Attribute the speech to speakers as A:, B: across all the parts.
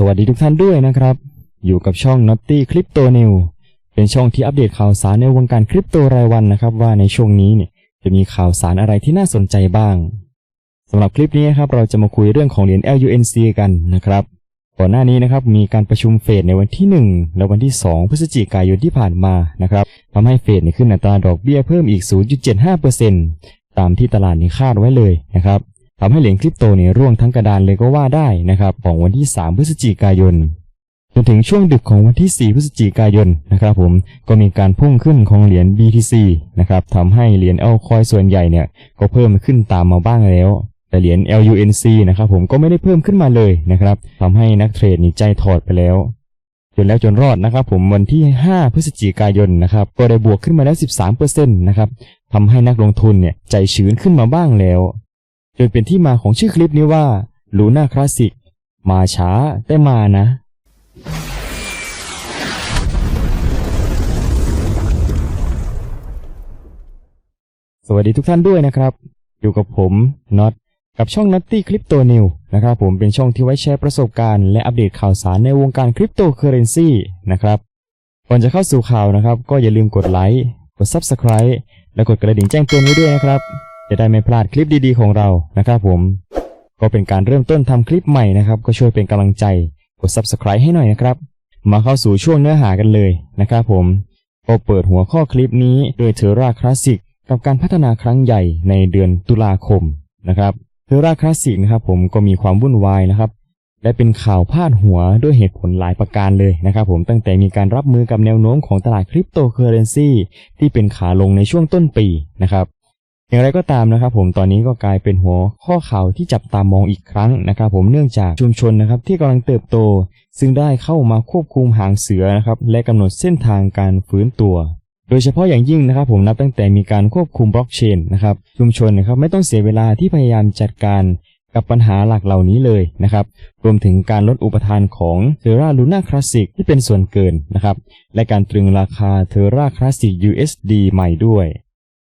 A: สวัสดีทุกท่านด้วยนะครับ อยู่กับช่อง Naughty Crypto New เป็นช่องที่อัปเดตข่าวสารในวงการคริปโตรายวันนะครับ ว่าในช่วงนี้เนี่ยจะมีข่าวสารอะไรที่น่าสนใจบ้างสำหรับคลิปนี้ครับเราจะมาคุยเรื่องของเหรียญ LUNC กันนะครับ ก่อนหน้านี้นะครับมีการประชุมเฟดในวันที่ 1 และวันที่ 2 พฤศจิกายนที่ผ่านมานะครับทำให้เฟดขึ้นอัตราดอกเบี้ยเพิ่มอีก 0.75%ตามที่ตลาดนี่คาดไว้เลยนะครับ ทำให้เหรียญคริปโตเนี่ยร่วงทั้งกระดานเลยก็ว่าได้นะครับของวันที่ 3 พฤศจิกายนจนถึงช่วงดึกของวันที่ 4 พฤศจิกายนนะครับผมก็มีการพุ่งขึ้นของเหรียญ BTC นะครับทำให้เหรียญ l c o i n ส่วนใหญ่เนี่ยก็เพิ่มขึ้นตามมาบ้างแล้ว แต่เหรียญ LUNC นะครับผมก็ไม่ได้เพิ่มขึ้นมาเลยนะครับทำให้นักเทรดนี่ใจถอดไปแล้วจนแล้วจนรอดนะครับผมวันที่ 5 พฤศจิกายนนะครับก็ได้บวกขึ้นมาแล้ว 13%นะครับทำให้นักลงทุนเนี่ยใจชื้นขึ้นมาบ้างแล้ว จนเป็นที่มาของชื่อคลิปนี้ว่า Luna Classic มาช้าแต่มานะ สวัสดีทุกท่านด้วยนะครับ อยู่กับผมน็อตกับช่อง Nutty Crypto New นะครับผมเป็นช่องที่ไว้แชร์ประสบการณ์และอัปเดตข่าวสารในวงการคริปโตเคอเรนซีนะครับก่อนจะเข้าสู่ข่าวนะครับ ก็อย่าลืมกดไลค์กด Subscribe และกดกระดิ่งแจ้งเตือนไว้ด้วยนะครับ จะได้ไม่พลาดคลิปดีๆของเรานะครับผม ก็เป็นการเริ่มต้นทำคลิปใหม่นะครับ ก็ช่วยเป็นกำลังใจกด Subscribe ให้หน่อยนะครับ มาเข้าสู่ช่วงเนื้อหากันเลยนะครับผมก็เปิดหัวข้อคลิปนี้โดยเทอร่าคลาสสิกกับการพัฒนาครั้งใหญ่ในเดือนตุลาคมนะครับเทอร่าคลาสสิกนะครับผมก็มีความวุ่นวายนะครับและเป็นข่าวพาดหัวด้วยเหตุผลหลายประการเลยนะครับผมตั้งแต่มีการรับมือกับแนวโน้มของตลาดคริปโตเคอเรนซีที่เป็นขาลงในช่วงต้นปีนะครับ อย่างไรก็ตามนะครับผมตอนนี้ก็กลายเป็นหัวข้อข่าวที่จับตามองอีกครั้งนะครับผมเนื่องจากชุมชนนะครับที่กำลังเติบโต ซึ่งได้เข้ามาควบคุมหางเสือนะครับและกำหนดเส้นทางการฟื้นตัว โดยเฉพาะอย่างยิ่งนะครับผมนับตั้งแต่มีการควบคุมบล็อกเชนนะครับชุมชนนะครับไม่ต้องเสียเวลาที่พยายามจัดการกับปัญหาหลักเหล่านี้เลยนะครับ รวมถึงการลดอุปทานของ Terra Luna Classic ที่เป็นส่วนเกินนะครับ และการตรึงราคา Terra Classic USD ใหม่ด้วย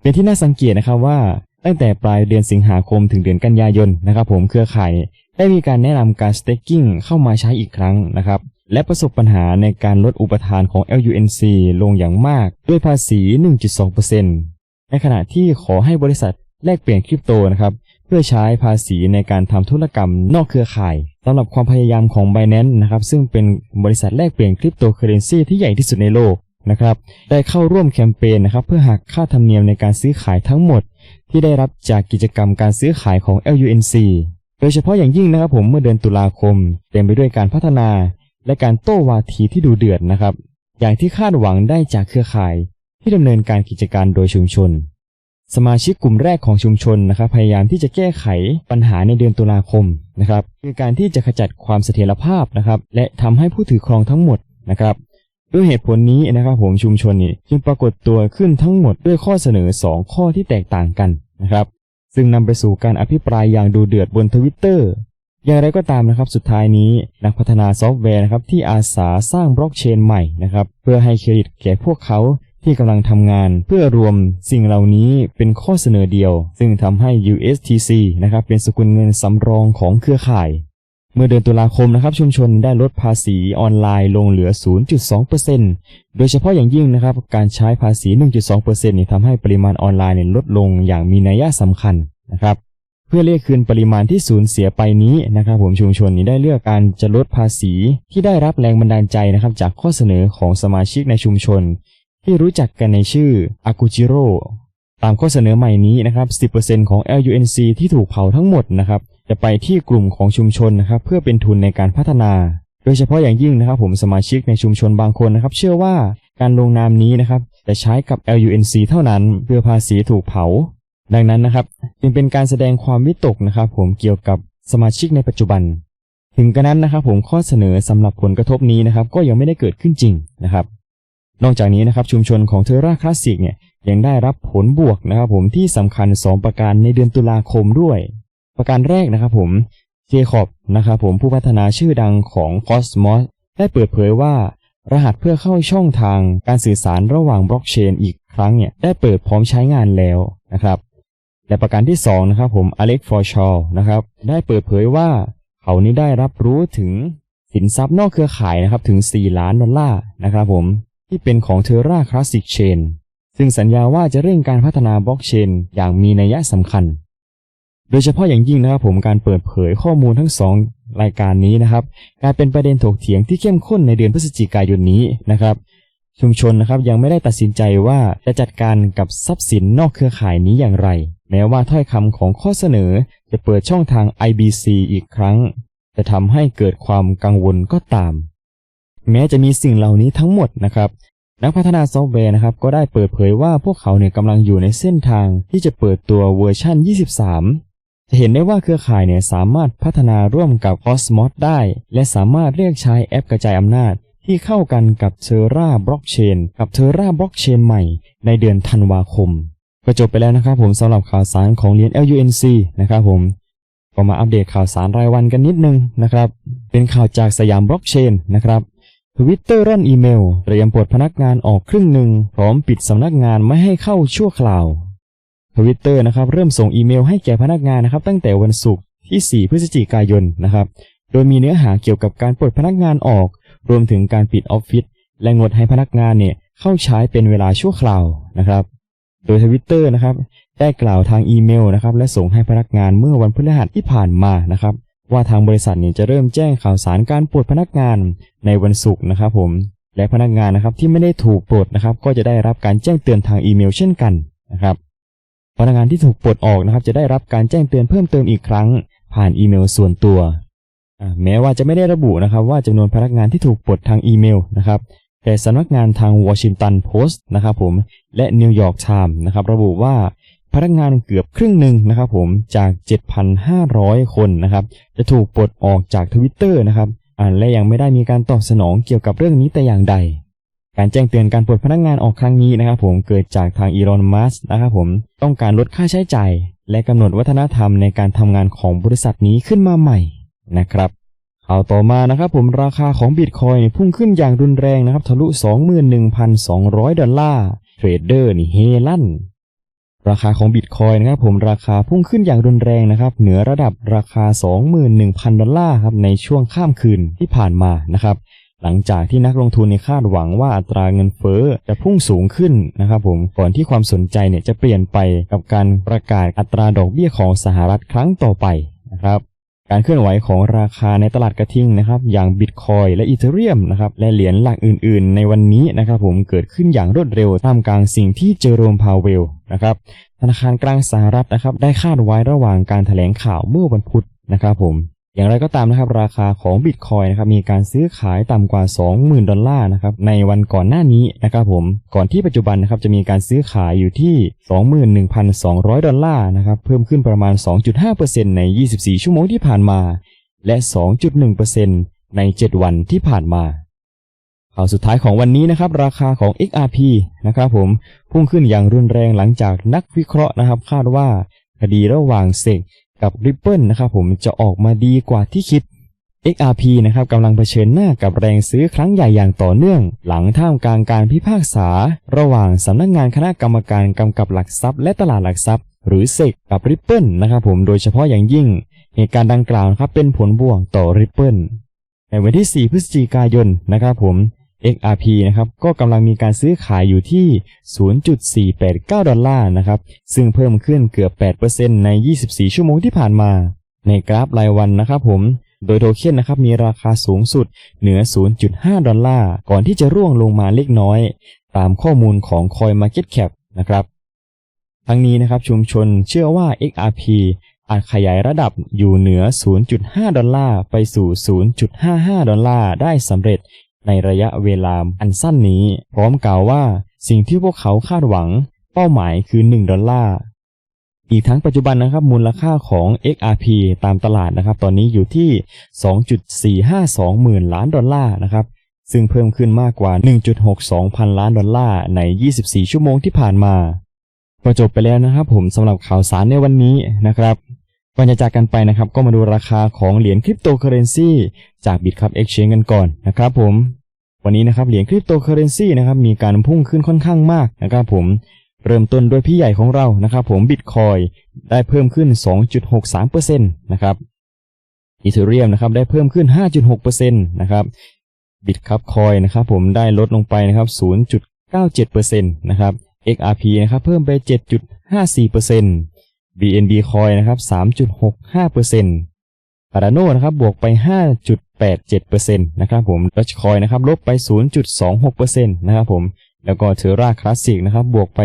A: เป็นที่น่าสังเกตนะครับว่าตั้งแต่ปลายเดือนสิงหาคมถึงเดือนกันยายนนะครับ ผมเครือข่ายได้มีการแนะนำการ staking เข้ามาใช้อีกครั้งนะครับและประสบปัญหาในการลดอุปทานของ LUNC ลงอย่างมากด้วยภาษี 1.2%ในขณะที่ขอให้บริษัทแลกเปลี่ยนคริปโตนะครับเพื่อใช้ภาษีในการทำธุรกรรมนอกเครือข่ายสำหรับความพยายามของ Binance นะครับซึ่งเป็นบริษัทแลกเปลี่ยนคริปโตเคอเรนซีที่ใหญ่ที่สุดในโลก นะครับ ได้เข้าร่วมแคมเปญนะครับ เพื่อหักค่าธรรมเนียมในการซื้อขายทั้งหมด ที่ได้รับจากกิจกรรมการซื้อขายของ LUNC โดยเฉพาะอย่างยิ่งนะครับผมเมื่อเดือนตุลาคม เต็มไปด้วยการพัฒนา และการโต้วาทีที่ดูเดือดนะครับ อย่างที่คาดหวังได้จากเครือข่าย ที่ดำเนินการกิจการโดยชุมชน สมาชิกกลุ่มแรกของชุมชนนะครับ พยายามที่จะแก้ไขปัญหาในเดือนตุลาคมนะครับ คือการที่จะขจัดความเสถียรภาพนะครับ และทำให้ผู้ถือครองทั้งหมดนะครับ ด้วยเหตุผลนี้นะครับผมชุมชนนี่จึงปรากฏตัวขึ้นทั้งหมดด้วยข้อเสนอ 2 ข้อที่แตกต่างกันนะครับ ซึ่งนำไปสู่การอภิปรายอย่างดูเดือดบนทวิตเตอร์อย่างไรก็ตามนะครับสุดท้ายนี้นักพัฒนาซอฟต์แวร์นะครับที่อาสาสร้างบล็อกเชนใหม่นะครับเพื่อให้เครดิตแก่พวกเขาที่กำลังทำงานเพื่อรวมสิ่งเหล่านี้เป็นข้อเสนอเดียว ซึ่งทำให้ USTC นะครับเป็นสกุลเงินสำรองของเครือข่าย เมื่อเดือนตุลาคมนะครับชุมชนได้ลดภาษีออนไลน์ลงเหลือ 0.2%โดยเฉพาะอย่างยิ่งนะครับการใช้ภาษี 1.2%นี่ทำให้ปริมาณออนไลน์เนี่ยลดลงอย่างมีนัยสำคัญนะครับเพื่อเรียกคืนปริมาณที่สูญเสียไปนี้นะครับผมชุมชนนี้ได้เลือกการจะลดภาษีที่ได้รับแรงบันดาลใจนะครับจากข้อเสนอของสมาชิกในชุมชน ที่รู้จักกันในชื่ออากุจิโร่ตามข้อเสนอใหม่นี้นะครับ 10%ของ LUNC ที่ถูกเผาทั้งหมดนะครับ จะไปที่กลุ่มของชุมชนนะครับเพื่อเป็นทุนในการพัฒนา โดยเฉพาะอย่างยิ่งนะครับผมสมาชิกในชุมชนบางคนนะครับ เชื่อว่าการลงนามนี้นะครับจะใช้กับ LUNC เท่านั้นเพื่อภาษีถูกเผา ดังนั้นนะครับจึงเป็นการแสดงความวิตกนะครับ ผมเกี่ยวกับสมาชิกในปัจจุบัน ถึงกระนั้นนะครับ ผมข้อเสนอสำหรับผลกระทบนี้นะครับ ก็ยังไม่ได้เกิดขึ้นจริงนะครับ นอกจากนี้นะครับชุมชนของเทอร่าคลาสสิกเนี่ยยังได้รับผลบวกนะครับ ผมที่สำคัญ 2 ประการในเดือนตุลาคมด้วย ประการแรกนะครับผมเจคอบนะครับผมผู้พัฒนาชื่อดังของ Cosmos ได้เปิดเผยว่ารหัสเพื่อเข้าช่องทางการสื่อสารระหว่างบล็อกเชนอีกครั้งเนี่ยได้เปิดพร้อมใช้งานแล้วนะครับและประการที่2นะครับผมอเล็กฟอร์ชอลนะครับได้เปิดเผยว่า เขานี้ได้รับรู้ถึงสินทรัพย์นอกเครือข่ายนะครับถึง 4 ล้านดอลลาร์นะครับผมที่เป็นของเทอร่าคลาสสิกเชนซึ่งสัญญาว่าจะเร่งการพัฒนาบล็อกเชนอย่างมีนัยสำคัญ โดยเฉพาะอย่างยิ่งนะครับผมการเปิดเผยข้อมูลทั้งสองรายการนี้นะครับกลายเป็นประเด็นถกเถียงที่เข้มข้นในเดือนพฤศจิกายนนี้นะครับ ชุมชนนะครับยังไม่ได้ตัดสินใจว่าจะจัดการกับทรัพย์สินนอกเครือข่ายนี้อย่างไร แม้ว่าถ้อยคำของข้อเสนอจะเปิดช่องทาง IBC อีกครั้ง จะทำให้เกิดความกังวลก็ตาม แม้จะมีสิ่งเหล่านี้ทั้งหมดนะครับนักพัฒนาซอฟต์แวร์นะครับก็ได้เปิดเผยว่าพวกเขาเนี่ยกำลังอยู่ในเส้นทางที่จะเปิดตัวเวอร์ชัน23 จะเห็นได้ว่าเครือข่ายเนี่ยสามารถพัฒนาร่วมกับ Cosmos ได้ และสามารถเรียกใช้แอปกระจายอำนาจ ที่เข้ากันกับ Terra Blockchain กับ Terra Blockchain ใหม่ ในเดือนธันวาคม ก็จบไปแล้วนะครับผมสำหรับข่าวสารของเหรียญ LUNC นะครับผมก็มาอัปเดตข่าวสารรายวันกันนิดนึงนะครับ เป็นข่าวจากสยามบล็อกเชนนะครับทวิตเตอร์ร่อนอีเมลเตรียมปลดพนักงานออกครึ่งหนึ่งพร้อมปิดสำนักงานไม่ให้เข้าชั่วคราว วิตเตอร์นะครับเริ่มส่งอีเมลให้แก่พนักงานนะครับตั้งแต่วันศุกร์ที่ 4 พฤศจิกายนนะครับ โดยมีเนื้อหาเกี่ยวกับการปลดพนักงานออก รวมถึงการปิดออฟฟิศและงดให้พนักงานเนี่ยเข้าใช้เป็นเวลาชั่วคราวนะครับ โดยทวิตเตอร์นะครับได้กล่าวทางอีเมลนะครับและส่งให้พนักงานเมื่อวันพฤหัสที่ผ่านมานะครับ ว่าทางบริษัทเนี่ยจะเริ่มแจ้งข่าวสารการปลดพนักงานในวันศุกร์นะครับผมและพนักงานนะครับที่ไม่ได้ถูกปลดนะครับ ก็จะได้รับการแจ้งเตือนทางอีเมลเช่นกันนะครับ พนักงานที่ถูกปลดออกนะครับ จะได้รับการแจ้งเตือนเพิ่มเติมอีกครั้ง ผ่านอีเมลส่วนตัว แม้ว่าจะไม่ได้ระบุนะครับ ว่าจำนวนพนักงานที่ถูกปลดทางอีเมลนะครับแต่สำนักงานทางวอชิงตันโพสต์นะครับผมและนิวยอร์กไทม์นะครับระบุว่าพนักงานเกือบครึ่งหนึ่งนะครับผมจาก 7,500 คนนะครับจะถูกปลดออกจากทวิตเตอร์นะครับและยังไม่ได้มีการตอบสนองเกี่ยวกับเรื่องนี้แต่อย่างใด การแจ้งเตือนการปลดพนักงานออกครั้งนี้นะครับผมเกิดจากทางอีลอน มัสนะครับผมต้องการลดค่าใช้จ่าย และกำหนดวัฒนธรรมในการทำงานของบริษัทนี้ขึ้นมาใหม่นะครับข่าวต่อมานะครับผมราคาของบิตคอยน์พุ่งขึ้นอย่างรุนแรงนะครับทะลุ 21,200 ดอลลาร์เทรดเดอร์นี่เฮลั่นราคาของบิตคอยน์นะครับผมราคาพุ่งขึ้นอย่างรุนแรงนะครับ เหนือระดับราคา 21,000 ดอลลาร์ครับในช่วงข้ามคืนที่ผ่านมานะครับ หลังจากที่นักลงทุนในคาดหวังว่าอัตราเงินเฟ้อจะพุ่งสูงขึ้นนะครับผมก่อนที่ความสนใจเนี่ยจะเปลี่ยนไปกับการประกาศอัตราดอกเบี้ยของสหรัฐครั้งต่อไปนะครับการเคลื่อนไหวของราคาในตลาดกระทิงนะครับอย่างบิตคอยและอีเธเรียมนะครับและเหรียญหลักอื่นๆ ในวันนี้นะครับผมเกิดขึ้นอย่างรวดเร็วท่ามกลางสิ่งที่เจอโรมพาวเวลนะครับธนาคารกลางสหรัฐนะครับได้คาดไว้ระหว่างการแถลงข่าวเมื่อวันพุธนะครับผม อย่างไรก็ตามนะครับ ราคาของบิตคอยนะครับมีการซื้อขายต่ำกว่า 20,000 ดอลลาร์นะครับในวันก่อนหน้านี้นะครับผมก่อนที่ปัจจุบันนะครับจะมีการซื้อขายอยู่ที่ 21,200 ดอลลาร์นะครับเพิ่มขึ้นประมาณ 2.5%ใน 24 ชั่วโมงที่ผ่านมา และ 2.1%ใน 7 วันที่ผ่านมาข่าวสุดท้ายของวันนี้นะครับราคาของ XRP นะครับผมพุ่งขึ้นอย่างรุนแรงหลังจากนักวิเคราะห์นะครับ คาดว่าคดีระหว่างเซก กับ Ripple นะครับผมจะออกมาดีกว่าที่คิด XRP นะครับกำลังเผชิญหน้ากับแรงซื้อครั้งใหญ่อย่างต่อเนื่อง หลังท่ามกลางการพิพากษา ระหว่างสำนักงานคณะกรรมการกำกับหลักทรัพย์และตลาดหลักทรัพย์ หรือเซกกับ Ripple นะครับผมโดยเฉพาะอย่างยิ่ง เหตุการณ์ดังกล่าวครับเป็นผลบวกต่อ Ripple ในวันที่ 4 พฤศจิกายนนะครับผม XRP นะครับก็กำลังมีการซื้อขายอยู่ที่ 0.489 ดอลลาร์นะครับซึ่งเพิ่มขึ้นเกือบ 8%ใน 24 ชั่วโมงที่ผ่านมา ในกราฟรายวันนะครับผม โดยโทเค็นนะครับมีราคาสูงสุดเหนือ 0.5 ดอลลาร์ ก่อนที่จะร่วงลงมาเล็กน้อย ตามข้อมูลของ CoinMarketCap นะครับ ทั้งนี้นะครับชุมชนเชื่อว่า XRP อาจขยายระดับอยู่เหนือ 0.5 ดอลลาร์ ไปสู่ 0.55 ดอลลาร์ ได้สำเร็จ ในระยะเวลาอันสั้นนี้ พร้อมกล่าวว่าสิ่งที่พวกเขาคาดหวัง เป้าหมายคือ 1 ดอลลาร์ อีกทั้งปัจจุบันนะครับมูลค่าของ XRP ตามตลาดนะครับ ตอนนี้อยู่ที่ 2.452 หมื่นล้านดอลลาร์นะครับซึ่งเพิ่มขึ้นมากกว่า 1.62 พันล้านดอลลาร์ใน 24 ชั่วโมงที่ผ่านมา ก็จบไปแล้วนะครับผมสำหรับข่าวสารในวันนี้นะครับ ก่อนจะจากกันไปนะครับ ก็มาดูราคาของเหรียญคริปโตเคอเรนซีจาก Bitcup Exchange กันก่อนนะครับผม วันนี้นะครับเหรียญคริปโตเคอเรนซีนะครับมีการพุ่งขึ้นค่อนข้างมากนะครับผมเริ่มต้นด้วยพี่ใหญ่ของเรานะครับผมบิตคอยได้เพิ่มขึ้น 2.63%นะครับอีเทเรียมนะครับได้เพิ่มขึ้น 5.6%นะครับบิตครับคอยนะครับผมได้ลดลงไปนะครับ 0.97%นะครับ XRP นะครับเพิ่มไป 7.54% BNB คอยนะครับ 3.65% Cardano นะครับ บวกไป 5.87%นะครับผม Dogecoin นะครับ ลบไป 0.26%นะครับผม แล้วก็ Terra Classic นะครับ บวกไป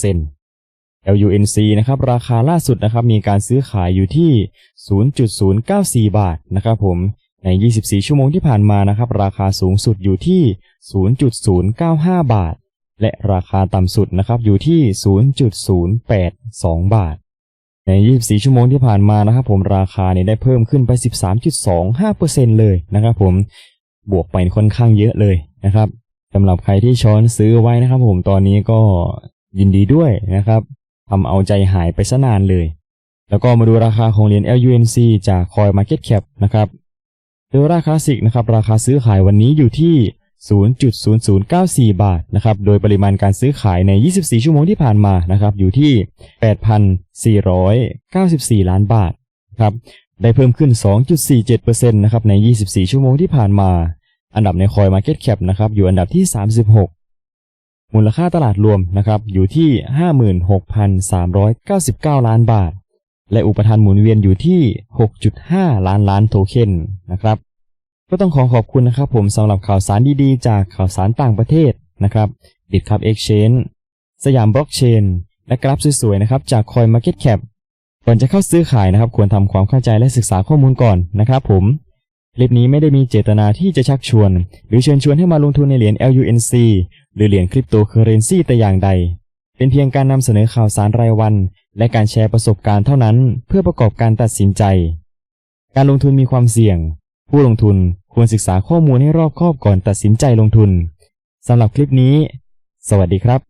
A: 2.38% LUNC นะครับราคาล่าสุดนะครับมีการซื้อขายอยู่ที่ 0.094 บาทนะครับผมใน 24 ชั่วโมงที่ผ่านมานะครับราคาสูงสุดอยู่ที่ 0.095 บาท และราคาต่ำสุดนะครับอยู่ที่ 0.082 บาท ใน 24 ชั่วโมงที่ผ่านมานะครับผมราคาเนี่ยได้เพิ่มขึ้นไป 13.25%เลยนะครับผมบวกไปค่อนข้างเยอะเลยนะครับสำหรับใครที่ช้อนซื้อไว้นะครับผมตอนนี้ก็ยินดีด้วยนะครับทำเอาใจหายไปซะนานเลย แล้วก็มาดูราคาของเหรียญ LUNC จาก Coin Market Cap นะครับเดลราคาสิกนะครับราคาซื้อขายวันนี้อยู่ที่ 0.0094 บาทนะครับ โดยปริมาณการซื้อขายใน 24 ชั่วโมงที่ผ่านมานะครับ อยู่ที่ 8,494 ล้านบาทครับ ได้เพิ่มขึ้น 2.47%นะครับ ใน 24 ชั่วโมงที่ผ่านมา อันดับในคอย Market Cap นะครับ อยู่อันดับที่ 36 มูลค่าตลาดรวมนะครับ อยู่ที่ 56,399 ล้านบาท และอุปทานหมุนเวียนอยู่ที่ 6.5 ล้านล้านโทเค็นนะครับ ก็ต้องขอขอบคุณนะครับผมสำหรับข่าวสารดีๆ จากข่าวสารต่างประเทศนะครับบิตครับเอ็กชแนนสยามบล็อกเชนและกราฟสวยๆนะครับจาก Coin Market Cap ก่อนจะเข้าซื้อขายนะครับ ควรทำความเข้าใจและศึกษาข้อมูลก่อนนะครับผมคลิปนี้ไม่ได้มีเจตนาที่จะชักชวน หรือเชิญชวนให้มาลงทุนในเหรียญ LUNC หรือเหรียญคริปโตเคอเรนซีแต่อย่างใด เป็นเพียงการนำเสนอข่าวสารรายวัน และการแชร์ประสบการณ์เท่านั้น เพื่อประกอบการตัดสินใจ การลงทุนมีความเสี่ยง ผู้ลงทุน ควรศึกษาข้อมูลให้รอบคอบก่อนตัดสินใจลงทุนสำหรับคลิปนี้ สวัสดีครับ